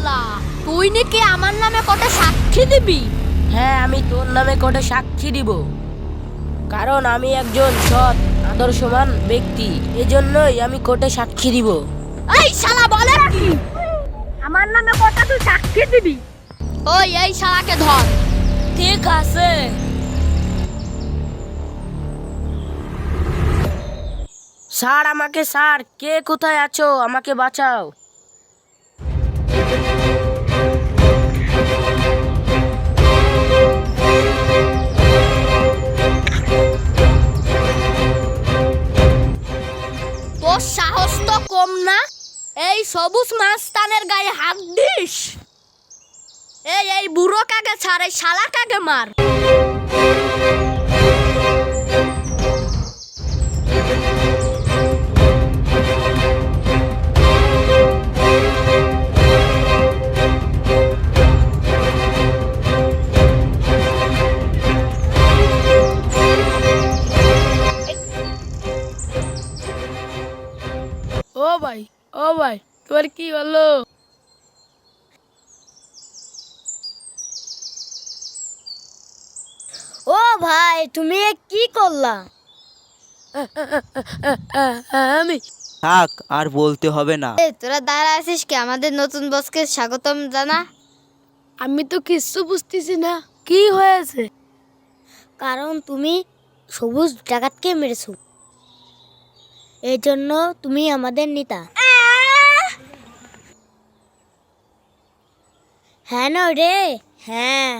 শালা তুই নাকি আমার নামে কটা সাক্ষী দিবি? হ্যাঁ আমি তোর নামে কোর্টে সাক্ষী দিব। কারণ আমি একজন সৎ আদর্শবান ব্যক্তি এজন্যই আমি কোর্টে সাক্ষী দিব। এই শালা বলে রাখি। আমার নামে কটা তুই সাক্ষী দিবি? ওই এই শালাকে ধর। ঠিক আছে। স্যার আমাকে স্যার কে কোথায় আছো? আমাকে বাঁচাও। সাহস তো কম না। এই সবুজ মাস্তানের গায়ে হাত দিস। এই এই বুড়ো কাকে ছাড়, এই শালা কাকে মার? ও ভাই ও ভাই তোর কি হলো? ও ভাই তুমি কি করলা? আমি থাক আর বলতে হবে না। এ তোরা দাঁড়া আছিস কি? আমাদের নতুন বসকে স্বাগতম জানা। আমি তো কিচ্ছু বুঝতেছি না কি হয়েছে? কারণ তুমি সবুজ ডাকাতকে মেরেছো। এই জন্য তুমি আমাদের নেতা। হ্যাঁ না রে হ্যাঁ।